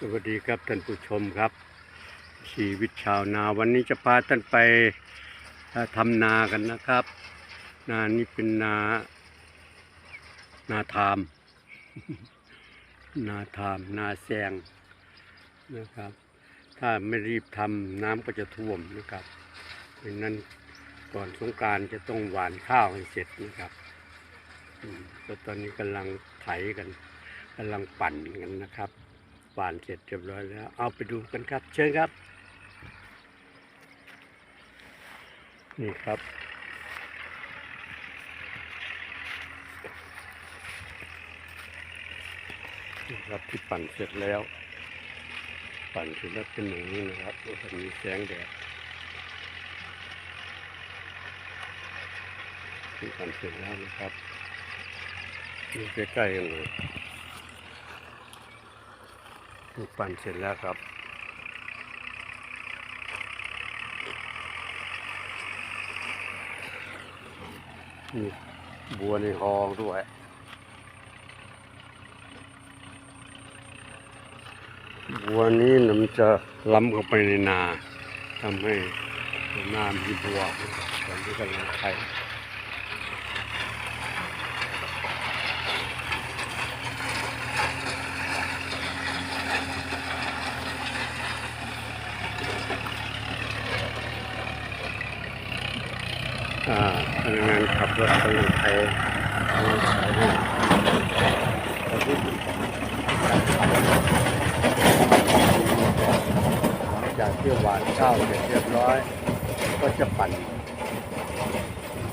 สวัสดีครับท่านผู้ชมครับ ชีวิตชาวนาวันนี้จะพาท่านไปทำนากันนะครับ นานี้เป็นนา นาทาม นาทาม นาแซงนะครับ ถ้าไม่รีบทำน้ำก็จะท่วมนะครับดังนั้นก่อนสงการจะต้องหวานข้าวให้เสร็จนะครับก็ตอนนี้กำลังไถกันกำลังปั่นกันนะครับ หวานเสร็จเรียบร้อยแล้ว เอาไปดูกันครับ เชิญครับ นี่ครับนี่ครับที่ปั่นเสร็จแล้ว ปั่นเสร็จแล้วเป็นอย่างนี้นะครับแล้วก็มีแสงแดดที่ปั่นเสร็จแล้วนะครับนี่ใกล้ๆกันเลย ปั่นเสร็จแล้วครับนี่บัวในหองด้วยบัวนี้นมันจะล้ำเข้าไปในนาทำให้นามีบัวตอนที่กำลังไข่ พนักงานขับรถกำลังไข่กำลังไข่ให้หลังจากที่หวานข้าวเสร็จเรียบร้อย ก็จะปั่น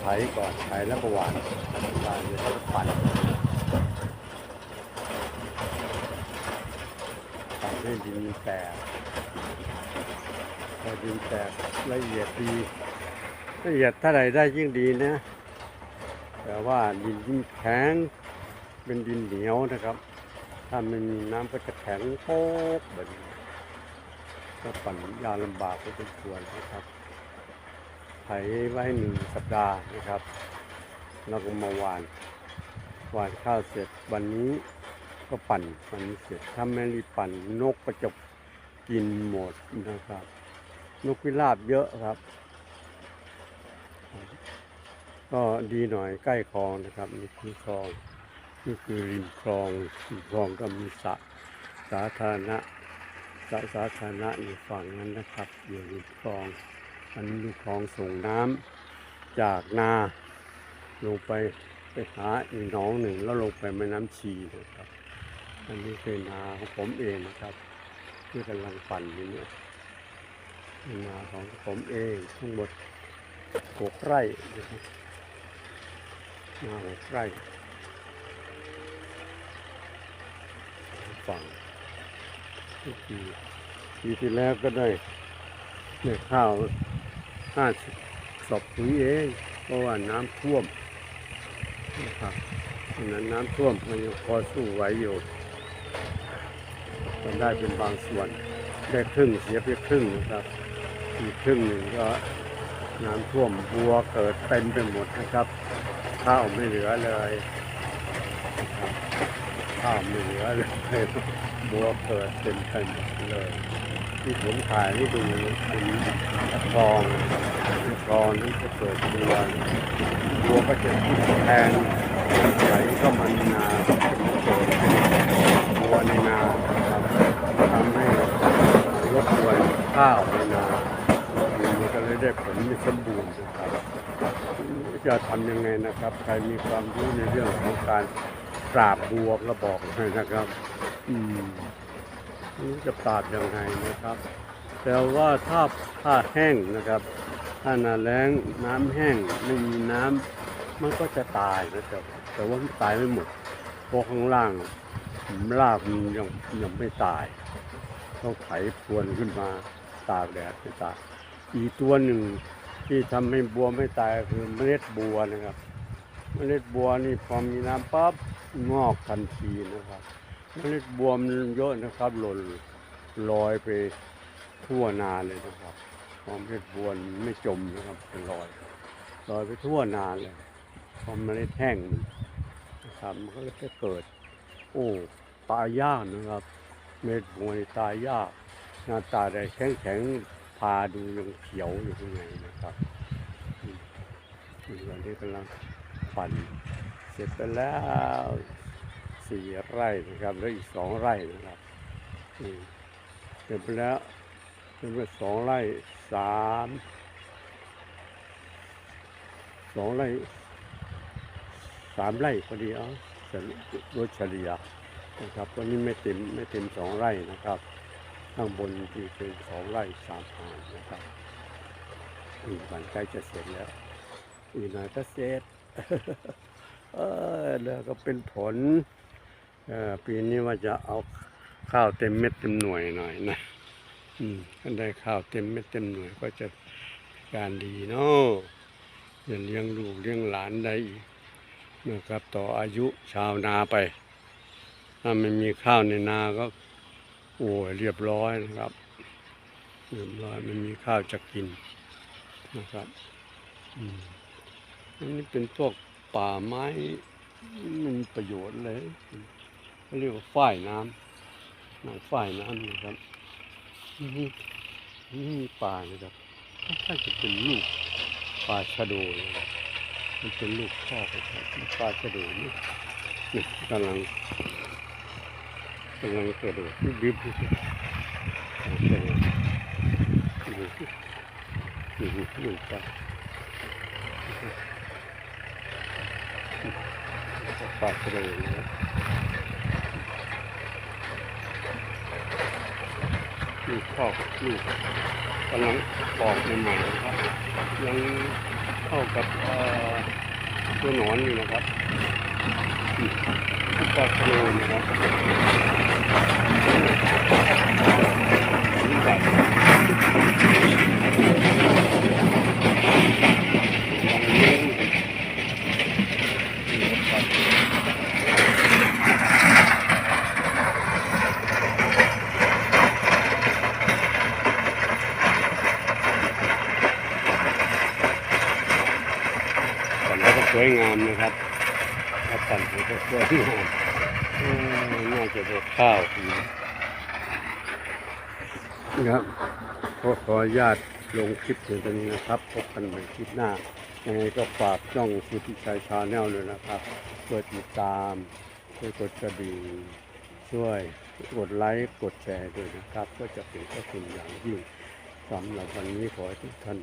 ไถก่อนไถแล้วก็หวานหวานเสร็จแล้วก็ปั่นปั่นให้ดินแตกพอดินแตกละเอียดดี ละเอียดเท่าไรได้ยิ่งดีนะ แต่ว่าดินยิ่งแข็งเป็นดินเหนียวนะครับ ถ้าไม่มีน้ำก็จะแข็งโป๊กแบบนี้ก็ปั่นยาลำบากก็เป็นควรนะครับไถไว้หนึ่งสัปดาห์นะครับแล้วก็มาหวานหวานข้าวเสร็จวันนี้ก็ปั่นวันนี้เสร็จถ้าไม่รีบปั่นนกก็จะกินหมดนะครับ นกพิราบเยอะครับ ก็ดีหน่อยใกล้คลองนะครับนี่คือคลองนี่คือริมคลองริมคลองก็มีสระสาธารณะสระสาธารณะอยู่ฝั่งนั้นนะครับ อยู่ริมคลองอันนี้ลูกคลองส่งน้ำจากนาลงไปไปหาอีกหนองหนึ่งแล้วลงไปแม่น้ำชีนะครับ อันนี้คือนาของผมเองนะครับที่กำลังปั่นอยู่เนี่ยนาของผมเองทั้งหมด หกไร่นะครับนาหกไร่ฝั่งทุกปีปีที่แล้วก็ได้ได้ข้าวห้าสิบสอบปุ๋ยเองเพราะว่าน้ำท่วมนะครับฉะนั้นน้ำท่วมมันยังพอสู้ไหวอยู่ก็ได้เป็นบางส่วน ได้ครึ่งเสียไปครึ่งนะครับ อีกครึ่งหนึ่งก็ น้ำท่วมบัวเกิดเต็มไปหมดนะครับ ข้าวไม่เหลือเลย ข้าวไม่เหลือเลยบัวเกิดเต็มไปหมดเลย ที่ผมถ่ายให้ดูเป็นคลองคลองนี่จะเกิดบัวบัวก็จะแทงไหลเข้ามาในนาเกิดบัวในนาทำให้รบกวนข้าวในนา ได้ผลไม่สมบูรณ์นะครับจะทำยังไงนะครับ ใครมีความรู้ในเรื่องของการปราบบัวก็บอกหน่อยนะครับ อืมไม่จะปราบยังไงนะครับ แต่ว่าถ้าถ้าแห้งนะครับ ถ้าหนาแล้งน้ำแห้งไม่มีน้ำมันก็จะตายนะครับแต่ว่ามันตายไม่หมดเพราะข้างล่างรากมันยังยังไม่ตายต้องไถพรวนขึ้นมาตากแดดไปตาก อีกตัวหนึ่งที่ทำให้บัวไม่ตายคือเมล็ดบัวนะครับ เมล็ดบัวนี่พอมีน้ำปั๊บงอกทันทีนะครับ เมล็ดบัวมันเยอะนะครับ หล่นลอยไปทั่วนาเลยนะครับพอเมล็ดบัวไม่จมนะครับเป็นลอยลอยไปทั่วนาเลยพอเมล็ดแห้งนะครับมันก็จะเกิด โอ้ตายยากนะครับ เม็ดบัวนี่ตายยากหน้าตาได้แข็งแข็งาดูยังเขียวอยู่ข้างในนะครับอืมนี่วันนี้กำลังปั่นเสร็จไปแล้วสี่ไร่นะครับแล้วอีกสองไร่นะครับอืมเสร็จไปแล้วเป็นไปสองไร่สามสองไร่สามไร่พอดีอาเฉลี่ยโดยเฉลี่ยนะครับวันนี้ไม่เต็มไม่เต็มสองไร่นะครับ ข้างบนที่เป็นสองไร่สามหานนะครับอีกวันใกล้จะเสร็จแล้ว อีกหน่อยก็เสร็จเออแล้วก็เป็นผลปีนี้ว่าจะเอาข้าวเต็มเม็ดเต็มหน่วยหน่อยนะอืมถ้าได้ข้าวเต็มเม็ดเต็มหน่วยก็จะการดีเนาะจะเลี้ยงลูกเลี้ยงหลานได้อีกนะครับต่ออายุชาวนาไป ถ้าไม่มีข้าวในนาก็ โอ้ยเรียบร้อยนะครับเรียบร้อยไม่มีข้าวจะกินนะครับอืมอันนี้เป็นพวกป่าไม้ม่มีประโยชน์เลยเขาเรียกว่าฝ้ายน้ำน้ำฝ้ายน้ำนะครับนี่นี่มีป่านะครับถ้าจะเป็นลูกป่าชะโดนะครับมันเป็นลูกพ่อครับป่าชะโดนี่กำลัง กำลังกระโดดบิ๊บบิ๊บอยู่อยู่ไปปากกระโดดนะลูกพ่อลูกกำลังปอกใหม่ๆนะครับยังเข้ากับเอ่อตัวหนอนอยู่นะครับปากกระโดดนะครับ วก็สวยงามนะครับถ้าปั่นแล้วก็สวยงาม เออน่าจะได้ข้าวนะครับขอขอนุญาตลงคลิปถึงตรงนี้นะครับ พบกันใหม่คลิปหน้า ยังไงก็ฝากช่องสุทธิชัยชาแนลเลยนะครับช่วยติดตามช่วยกดกระดิ่งช่วยกดไลค์กดแชร์ด้วยนะครับ ก็จะเป็นพระคุณอย่างยิ่งสำหรับวันนี้ขอให้ทุกท่าน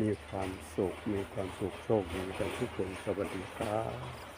มีความสุข มีความสุขโชคดีกันทุกคนสวัสดีครับ